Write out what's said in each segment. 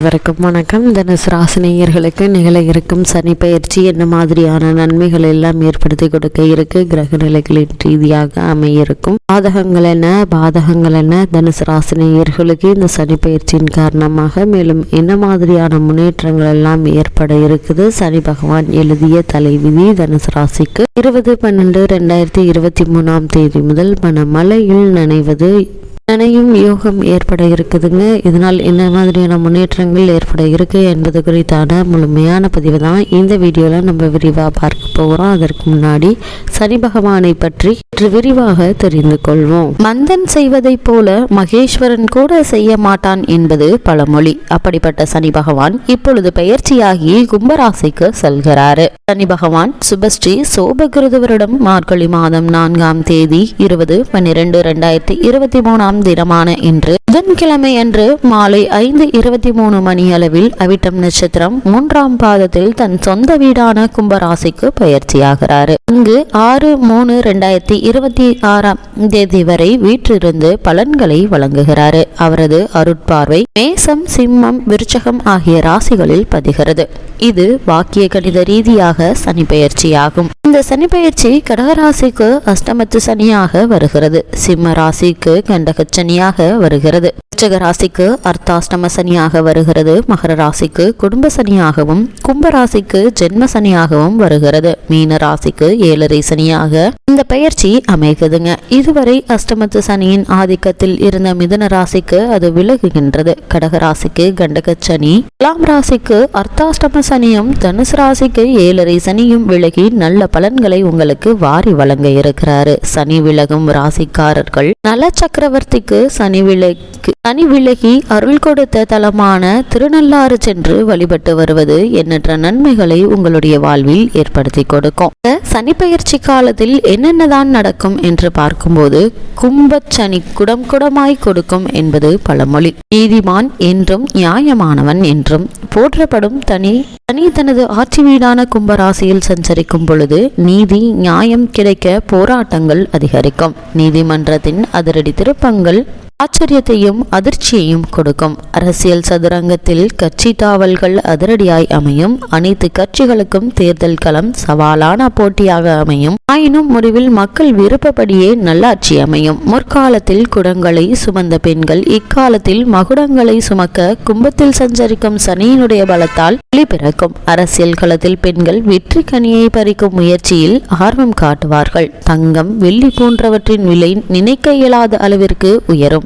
வணக்கம் வணக்கம். தனுசு ராசினியர்களுக்கு நிகழ இருக்கும் சனி பயிற்சி என்ன மாதிரியான நன்மைகள் எல்லாம் ஏற்படுத்தி கொடுக்க இருக்கு? கிரக நிலைகளின் ரீதியாக அமையிருக்கும். பாதகங்கள் என்ன? பாதகங்கள் என்ன? தனுசு ராசினியர்களுக்கு இந்த சனி பயிற்சியின் காரணமாக மேலும் என்ன மாதிரியான முன்னேற்றங்கள் எல்லாம் ஏற்பட இருக்குது? சனி பகவான் எழுதிய தலைவிதி தனுசு ராசிக்கு இருபது பன்னெண்டு ரெண்டாயிரத்தி இருபத்தி மூணாம் தேதி முதல் மனமழையில் நனைவது நனையும் யோகம் ஏற்பட இருக்குதுங்க. இதனால் என்ன மாதிரியான முன்னேற்றங்கள் ஏற்பட இருக்கு என்பது குறித்தான முழுமையான பதிவு தான் இந்த வீடியோவில் நம்ம விரிவாக பார்க்க போகிறோம் அதற்கு முன்னாடி சனி பகவானை பற்றி சற்று விரிவாக தெரிந்து கொள்வோம். மந்தன் செய்வதைப் போல மகேஸ்வரன் கூட செய்ய மாட்டான் என்பது பழமொழி. அப்படிப்பட்ட சனி பகவான் இப்பொழுது பயிற்சியாகி கும்பராசிக்கு செல்கிறாரு. சனி பகவான் சுபஸ்ரீ சோபகிருதுவரிடம் மார்கழி மாதம் நான்காம் தேதி இருபது பன்னிரெண்டு ரெண்டாயிரத்தி இருபத்தி மூணாம் தினமான இன்று புதன்கிழமை அன்று மாலை ஐந்து இருபத்தி மூணு மணி அளவில் அவிட்டம் நட்சத்திரம் மூன்றாம் பாதத்தில் தன் சொந்த வீடான கும்பராசிக்கு பயிற்சியாகிறார். இங்கு ஆறு மூணு ரெண்டாயிரத்தி இருபத்தி ஆறாம் தேதி வரை வீற்றிருந்து பலன்களை வழங்குகிறாரு. அவரது அருட்பார்வை மேசம் சிம்மம் விருச்சகம் ஆகிய ராசிகளில் பதிகிறது. இது வாக்கிய கணித ரீதியாக சனி பயிற்சியாகும். இந்த சனி பயிற்சி கடகராசிக்கு அஷ்டமத்து சனியாக வருகிறது. சிம்ம ராசிக்கு கண்டக சனியாக வருகிறது. விருச்சக ராசிக்கு அர்த்தாஷ்டம சனியாக வருகிறது. மகர ராசிக்கு குடும்ப சனியாகவும் கும்ப ராசிக்கு ஜென்ம சனியாகவும் வருகிறது. மீன ராசிக்கு ஏழரை சனியாக இந்த பயிற்சி அமைகிறதுங்க. இதுவரை அஷ்டமத்து சனியின் ஆதிக்கத்தில் இருந்த மிதுன ராசிக்கு அது விலகுகின்றது. கடக ராசிக்கு கண்டக சனி துலாம் ராசிக்கு அர்த்தாஷ்டம சனியும் தனுசு ராசிக்கு ஏழரை சனியும் விலகி நல்ல பலன்களை உங்களுக்கு வாரி வழங்க இருக்கிறாரு. சனி விலகும் ராசிக்காரர்கள். நல சக்கரவர்த்திக்கு சனி விலக்கு சனி விலகி அருள் கொடுத்த தலமான திருநள்ளாறு சென்று வழிபட்டு வருவது எண்ணற்ற நன்மைகளை உங்களுடைய வாழ்வில் ஏற்படுத்தி கொடுக்கும். சனி பயிற்சி காலத்தில் என்னென்னதான் நடக்கும் என்று பார்க்கும்போது கும்பச் சனி குடம் குடமாய் கொடுக்கும் என்பது பழமொழி. நீதிமான் என்றும் நியாயமானவன் என்றும் போற்றப்படும் தனி தனி தனது ஆட்சி வீடான கும்பராசியில் சஞ்சரிக்கும் பொழுது நீதி நியாயம் கிடைக்க போராட்டங்கள் அதிகரிக்கும். நீதிமன்றத்தின் அதிரடி திருப்பங்கள் ஆச்சரியத்தையும் அதிர்ச்சியையும் கொடுக்கும். அரசியல் சதுரங்கத்தில் கட்சி தாவல்கள் அதிரடியாய் அமையும். அனைத்து கட்சிகளுக்கும் தேர்தல் களம் சவாலான போட்டியாக அமையும். ஆயினும் முடிவில் மக்கள் விருப்பப்படியே நல்லாட்சி அமையும். முற்காலத்தில் குடங்களை சுமந்த பெண்கள் இக்காலத்தில் மகுடங்களை சுமக்க கும்பத்தில் சஞ்சரிக்கும் சனியினுடைய பலத்தால் ஒளி பிறக்கும். அரசியல் களத்தில் பெண்கள் வெற்றி கனியை பறிக்கும் முயற்சியில் ஆர்வம் காட்டுவார்கள். தங்கம் வெள்ளி போன்றவற்றின் விலை நினைக்க இயலாத அளவிற்கு உயரும்.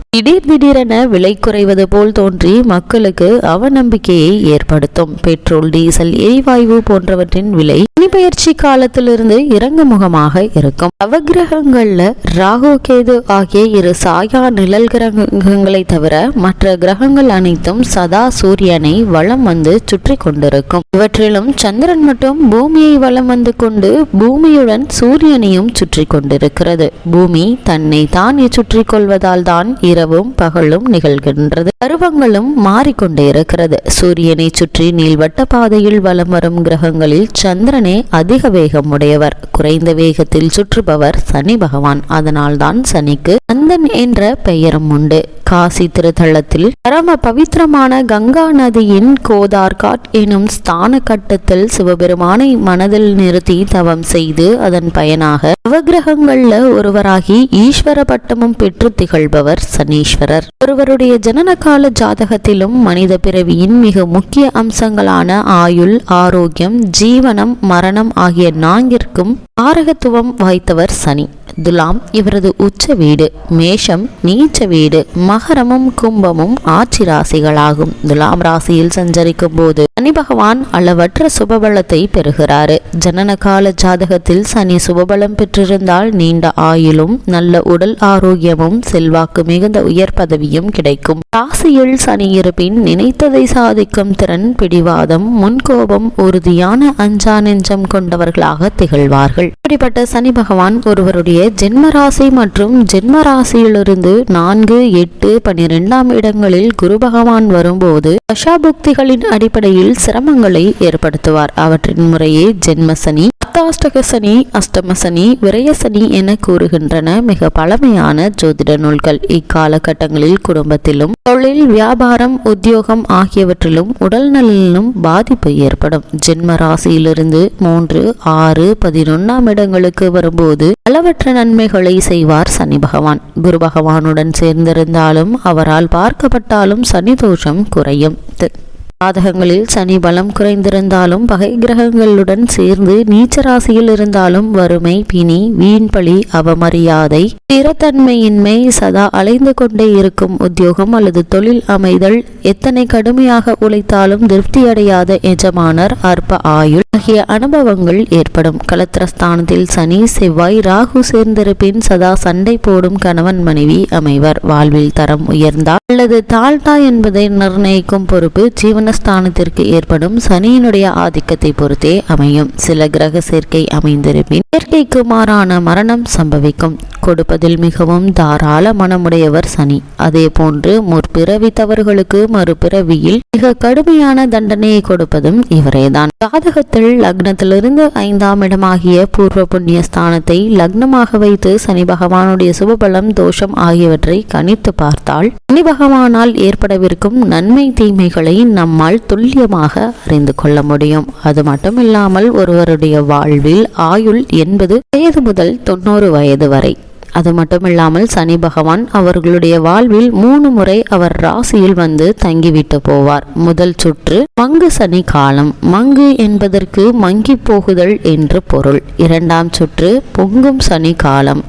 திடீர் திடீரென விலை குறைவது போல் தோன்றி மக்களுக்கு அவநம்பிக்கையை ஏற்படுத்தும். பெட்ரோல் டீசல் எரிவாயு போன்றவற்றின் விலை பயிற்சி காலத்திலிருந்து இறங்கு முகமாக இருக்கும். நவகிரகங்கள்ல ராகு கேது ஆகிய இரு சாயா நிழல் கிரகங்களை தவிர மற்ற கிரகங்கள் அனைத்தும் சதா சூரியனை வளம் வந்து சுற்றி கொண்டிருக்கும். இவற்றிலும் சந்திரன் மட்டும் பூமியை வளம் வந்து கொண்டு பூமியுடன் சூரியனையும் சுற்றி கொண்டிருக்கிறது. பூமி தன்னை தான் சுற்றி கொள்வதால் தான் இரவும் பகலும் நிகழ்கின்றது. பருவங்களும் மாறிக்கொண்டே இருக்கிறது. சூரியனை சுற்றி நீள்வட்ட பாதையில் வலம் வரும் கிரகங்களில் சந்திரனே அதிக வேகம் உடையவர் குறைந்த வேகத்தில் சுற்றுபவர் சனி பகவான். அதனால்தான் சனிக்கு அந்தன் என்ற பெயரும் உண்டு. காசி திருத்தலத்தில் பரம பவித்திரமான கங்கா நதியின் கோதார்காட் எனும் ஸ்தான கட்டத்தில் சிவபெருமானை மனதில் நிறுத்தி தவம் செய்து அதன் பயனாக நவகிரகங்கள்ல ஒருவராகி ஈஸ்வர பட்டமும் பெற்று திகழ்பவர் சனீஸ்வரர். ஒருவருடைய ஜனனகால ஜாதகத்திலும் மனித பிறவியின் மிக முக்கிய அம்சங்களான ஆயுள் ஆரோக்கியம் ஜீவனம் மரணம் ஆகிய நான்கிற்கும் ஆரகத்துவம் வாய்த்தவர் சனி. துலாம் இவரது உச்ச வீடு மேஷம் நீச்ச வீடு மகரமும் கும்பமும் ஆட்சி ராசிகளாகும். துலாம் ராசியில் சஞ்சரிக்கும் போது சனி பகவான் அளவற்ற சுபபலத்தை பெறுகிறாரு. ஜனன கால ஜாதகத்தில் சனி சுபபலம் பெற்றிருந்தால் நீண்ட ஆயுளும் நல்ல உடல் ஆரோக்கியமும் செல்வாக்கு மிகுந்த உயர் பதவியும் கிடைக்கும். ராசியில் சனி இருப்பின் நினைத்ததை சாதிக்கும் திறன் பிடிவாதம் முன்கோபம் உறுதியான அஞ்சா நெஞ்சம் கொண்டவர்களாக திகழ்வார்கள். இப்படிப்பட்ட சனி பகவான் ஒருவருடைய ஜென்ம ராசி மற்றும் ஜென்ம ராசியிலிருந்து நான்கு எட்டு பனிரெண்டாம் இடங்களில் குரு பகவான் வரும்போது தசாபுக்திகளின் அடிப்படையில் சிரமங்களை ஏற்படுத்துவார். அவற்றின் முறையே ஜென்ம சனி அர்த்தாஷ்டக சனி அஷ்டம சனி விரய சனி என கூறுகின்றன மிக பழமையான ஜோதிட நூல்கள். இக்காலகட்டங்களில் குடும்பத்திலும் தொழில் வியாபாரம் உத்தியோகம் ஆகியவற்றிலும் உடல் நலனிலும் பாதிப்பு ஏற்படும். ஜென்ம ராசியிலிருந்து மூன்று ஆறு பதினொன்னாம் இடங்களுக்கு வரும்போது பலவற்ற நன்மைகளை செய்வார் சனி பகவான். குரு பகவானுடன் சேர்ந்திருந்தாலும் அவரால் பார்க்கப்பட்டாலும் சனி தோஷம் குறையும். ஜாதகங்களில் சனி பலம் குறைந்திருந்தாலும் பகை கிரகங்களுடன் சேர்ந்து நீச்ச ராசியில் இருந்தாலும் வறுமை பிணி வீண்பழி அவமரியாதை ஸ்திரத்தன்மையின்மை சதா அலைந்து கொண்டே இருக்கும் உத்தியோகம் அல்லது தொழில் அமைதல் எத்தனை கடுமையாக உழைத்தாலும் திருப்தியடையாத எஜமானர் அற்ப ஆயுள் ஆகிய அனுபவங்கள் ஏற்படும். கலத்திரஸ்தானத்தில் சனி செவ்வாய் ராகு சேர்ந்திருப்பின் சதா சண்டை போடும் கணவன் மனைவி அமைவர். வாழ்வில் தரம் உயர்ந்தால் அல்லது தாழ்ந்தா என்பதை நிர்ணயிக்கும் பொறுப்பு ஜீவன ஸ்தானத்திற்கு ஏற்படும் சனியினுடைய ஆதிக்கத்தை பொறுத்தே அமையும். சில கிரக சேர்க்கை அமைந்திருப்பின் இயற்கைக்கு மாறான மரணம் சம்பவிக்கும். கொடுப்பதில் மிகவும் தாராள மனமுடையவர் சனி. அதே போன்று முற்பிறவி தவறுகளுக்கு மறுபிறவியில் மிக கடுமையான தண்டனையை கொடுப்பதும் இவரேதான். ஜாதகத்தில் லக்னத்திலிருந்து ஐந்தாம் இடமாகிய பூர்வ புண்ணிய ஸ்தானத்தை லக்னமாக வைத்து சனி பகவானுடைய சுபபலம் தோஷம் ஆகியவற்றை கணித்து பார்த்தால் சனி பகவானால் ஏற்படவிருக்கும் நன்மை தீமைகளை நம்மால் துல்லியமாக அறிந்து கொள்ள முடியும். அது மட்டுமில்லாமல் ஒருவருடைய வாழ்வில் ஆயுள் எண்பது வயது முதல் தொண்ணூறு வயது வரை. அது மட்டுமில்லாமல் சனி பகவான் அவர்களுடைய வாழ்வில் மூணு முறை அவர் ராசியில் வந்து தங்கிவிட்டு போவார். முதல் சுற்று மங்கு சனி காலம். மங்கு என்பதற்கு மங்கி போகுதல் என்று பொருள். இரண்டாம் சுற்று பொங்கும் சனி காலம்.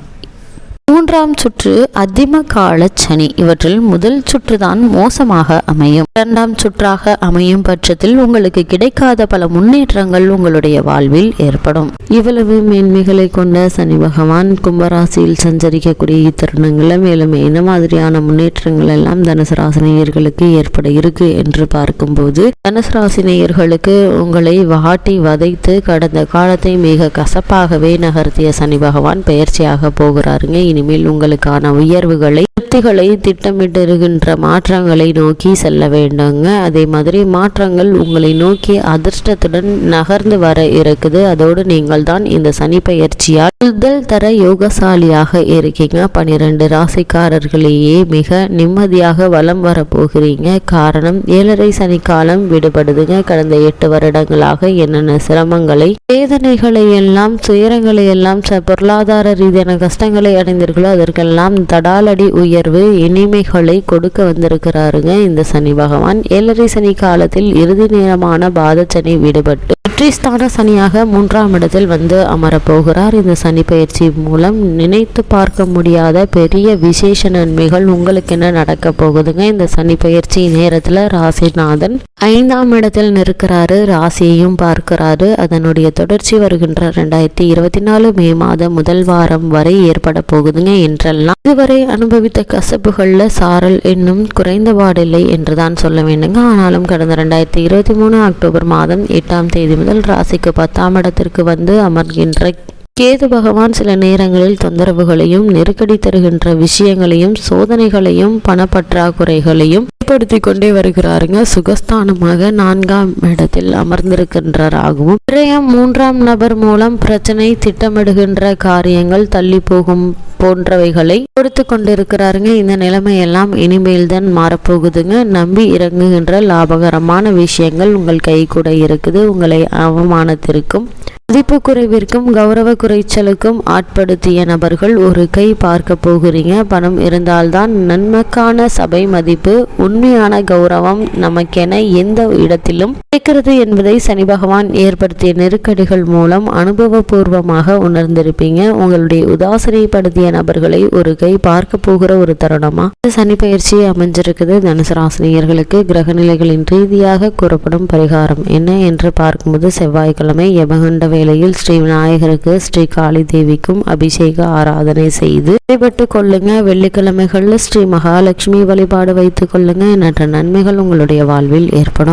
மூன்றாம் சுற்று அதிம கால சனி. இவற்றில் முதல் சுற்றுதான் மோசமாக அமையும். இரண்டாம் சுற்றாக அமையும் பட்சத்தில் உங்களுக்கு கிடைக்காத பல முன்னேற்றங்கள் உங்களுடைய வாழ்வில் ஏற்படும். இவ்வளவு மேன்மைகளை கொண்ட சனி பகவான் கும்பராசியில் சஞ்சரிக்கக்கூடிய இத்தருணங்களில் மேலும் என்ன மாதிரியான முன்னேற்றங்கள் எல்லாம் தனுசு ராசினியர்களுக்கு ஏற்பட இருக்கு என்று பார்க்கும்போது தனுசு ராசினியர்களுக்கு உங்களை வாட்டி வதைத்து கடந்த காலத்தை மிக கசப்பாகவே நகர்த்திய சனி பகவான் பயிற்சியாக போகிறாருங்க. இனிமேல் உங்களுக்கான உயர்வுகளை திருப்திகளை திட்டமிட்டிருக்கின்ற மாற்றங்களை நோக்கி செல்ல வேண்டுங்க. அதே மாதிரி மாற்றங்கள் உங்களை நோக்கி அதிர்ஷ்டத்துடன் நகர்ந்து வர இருக்குது. அதோடு நீங்கள் தான் இந்த சனி பயிற்சியால் முதல் தர யோகசாலியாக இருக்கீங்க. பனிரெண்டு ராசிக்காரர்களையே மிக நிம்மதியாக வலம் வரப்போகிறீங்க. காரணம் ஏழரை சனி காலம் விடுபடுதுங்க. கடந்த எட்டு வருடங்களாக என்னென்ன சிரமங்களை வேதனைகளை எல்லாம் துயரங்களை எல்லாம் பொருளாதார ரீதியான கஷ்டங்களை அடைந்தீர்களோ அதற்கெல்லாம் தடாலடி உயர்வு இனிமைகளை கொடுக்க வந்திருக்கிறாருங்க இந்த சனி பகவான். ஏழரை சனி காலத்தில் இறுதி நேரமான பாதச்சனி விடுபட்டு வெற்றிஸ்தான சனியாக மூன்றாம் இடத்தில் வந்து அமரப்போகிறார். இந்த சனி பயிற்சி மூலம் நினைத்து பார்க்க முடியாத பெரிய விசேஷ நன்மைகள் உங்களுக்கு என்ன நடக்க போகுதுங்க? இந்த சனி பயிற்சி நேரத்தில் ராசிநாதன் ஐந்தாம் இடத்தில் நிற்கிறாரு ராசியையும் பார்க்கிறாரு. அதனுடைய தொடர்ச்சி வருகின்ற ரெண்டாயிரத்தி இருபத்தி நாலு மே மாதம் முதல் வாரம் வரை ஏற்பட போகுதுங்க என்றெல்லாம். இதுவரை அனுபவித்த கசப்புகளில் சாரல் இன்னும் குறைந்தபாடில்லை என்றுதான் சொல்ல வேண்டுங்க. ஆனாலும் கடந்த ரெண்டாயிரத்தி இருபத்தி மூணு அக்டோபர் மாதம் எட்டாம் தேதி முதல் ராசிக்கு பத்தாம் இடத்திற்கு வந்து அமர்கின்ற கேது பகவான் சில நேரங்களில் தொந்தரவுகளையும் நெருக்கடி தருகின்ற விஷயங்களையும் சோதனைகளையும் பணப்பற்றாக்குறைகளையும் ஏற்படுத்தி கொண்டே வருகிறாருங்க. சுகஸ்தானமாக நான்காம் இடத்தில் அமர்ந்திருக்கின்றாராகவும் விரயம் மூன்றாம் நபர் மூலம் பிரச்சனை திட்டமிடுகின்ற காரியங்கள் தள்ளி போகும் போன்றவைகளை கொடுத்து கொண்டிருக்கிறாருங்க. இந்த நிலைமையெல்லாம் இனிமேல் தான் மாறப்போகுதுங்க. நம்பி இறங்குகின்ற லாபகரமான விஷயங்கள் உங்கள் கை கூட இருக்குது. உங்களை அவமானத்திற்கும் மதிப்பு குறைவிற்கும் கௌரவ குறைச்சலுக்கும் ஆட்படுத்திய நபர்கள் ஒரு கை பார்க்க போகிறீங்க. பணம் இருந்தால்தான் நன்மைக்கான சபை மதிப்பு உண்மையான கௌரவம் நமக்கென எந்த இடத்திலும் கிடைக்கிறது என்பதை சனி பகவான் ஏற்படுத்திய நெருக்கடிகள் மூலம் அனுபவபூர்வமாக உணர்ந்திருப்பீங்க. உங்களுடைய உதாசனைப்படுத்திய நபர்களை ஒரு கை பார்க்க போகிற ஒரு தருணமா? சனி பயிற்சி அமைஞ்சிருக்குது. தனுசு ராசினியர்களுக்கு கிரகநிலைகளின் ரீதியாக கூறப்படும் பரிகாரம் என்ன என்று பார்க்கும்போது செவ்வாய்க்கிழமை யமகண்ட வேளையில் ஸ்ரீ விநாயகருக்கு ஸ்ரீ காளி தேவிக்கும் அபிஷேக ஆராதனை செய்து வழிபட்டு கொள்ளுங்க. வெள்ளிக்கிழமைகளில் ஸ்ரீ மகாலட்சுமி வழிபாடு வைத்துக் கொள்ளுங்க. எண்ணற்ற நன்மைகள் உங்களுடைய வாழ்வில் ஏற்படும்.